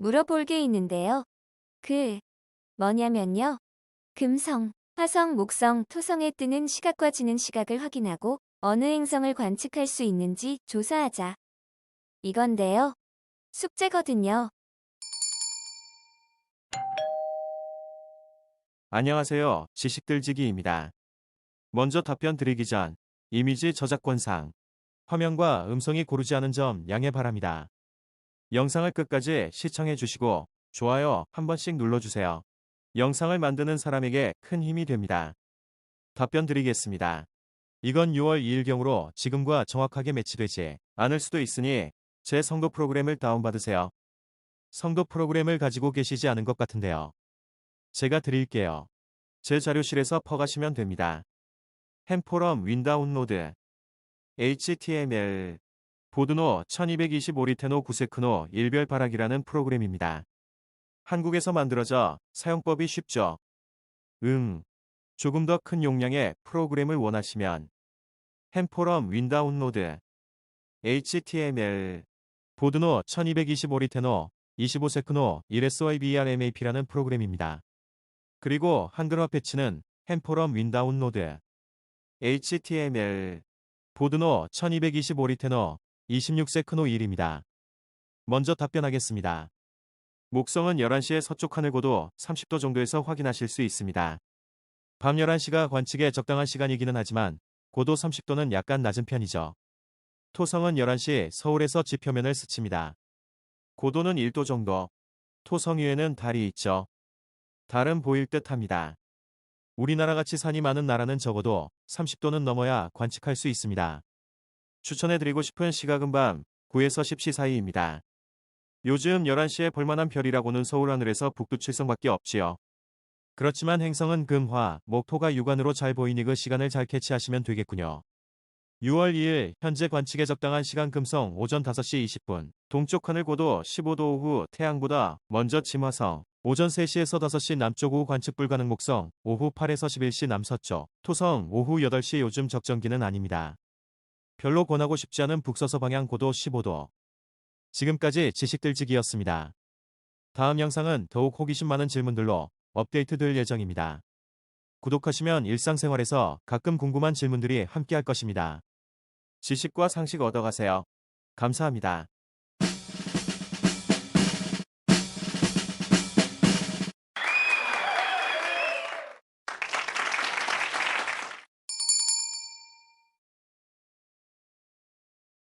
물어볼 게 있는데요. 그, 뭐냐면요. 금성, 화성, 목성, 토성에 뜨는 시각과 지는 시각을 확인하고 어느 행성을 관측할 수 있는지 조사하자. 이건데요. 숙제거든요. 안녕하세요. 지식들지기입니다. 먼저 답변 드리기 전 이미지 저작권상 화면과 음성이 고르지 않은 점 양해 바랍니다. 영상을 끝까지 시청해 주시고 좋아요 한 번씩 눌러주세요. 영상을 만드는 사람에게 큰 힘이 됩니다. 답변 드리겠습니다. 이건 6월 2일경으로 지금과 정확하게 매치되지 않을 수도 있으니 제 성도 프로그램을 다운받으세요. 성도 프로그램을 가지고 계시지 않은 것 같은데요. 제가 드릴게요. 제 자료실에서 퍼가시면 됩니다. 햄포럼 윈다운로드 HTML 보드노 1225리테노 구세크노 일별바락이라는 프로그램입니다. 한국에서 만들어져 사용법이 쉽죠. 응. 조금 더 큰 용량의 프로그램을 원하시면 햄포럼 윈 다운로드 HTML 보드노 1225리테노 25세크노 1SYBRMAP라는 프로그램입니다. 그리고 한글화 패치는 햄포럼 윈 다운로드 HTML 보드노 1225리테너 26세 크노 1입니다. 먼저 답변하겠습니다. 목성은 11시에 서쪽 하늘 고도 30도 정도에서 확인하실 수 있습니다. 밤 11시가 관측에 적당한 시간이기는 하지만 고도 30도는 약간 낮은 편이죠. 토성은 11시 서울에서 지표면을 스칩니다. 고도는 1도 정도. 토성 위에는 달이 있죠. 달은 보일 듯 합니다. 우리나라같이 산이 많은 나라는 적어도 30도는 넘어야 관측할 수 있습니다. 추천해드리고 싶은 시각은 밤 9에서 10시 사이입니다. 요즘 11시에 볼만한 별이라고는 서울 하늘에서 북두 칠성밖에 없지요. 그렇지만 행성은 금, 화, 목, 토가 육안으로 잘 보이니 그 시간을 잘 캐치하시면 되겠군요. 6월 2일 현재 관측에 적당한 시간 금성 오전 5시 20분 동쪽 하늘 고도 15도 오후 태양보다 먼저 침화성 오전 3시에서 5시 남쪽 오후 관측 불가능 목성 오후 8에서 11시 남서쪽 토성 오후 8시 요즘 적정기는 아닙니다. 별로 권하고 싶지 않은 북서서 방향 고도 15도 지금까지 지식들지기였습니다. 다음 영상은 더욱 호기심 많은 질문들로 업데이트될 예정입니다. 구독하시면 일상생활에서 가끔 궁금한 질문들이 함께할 것입니다. 지식과 상식 얻어가세요. 감사합니다.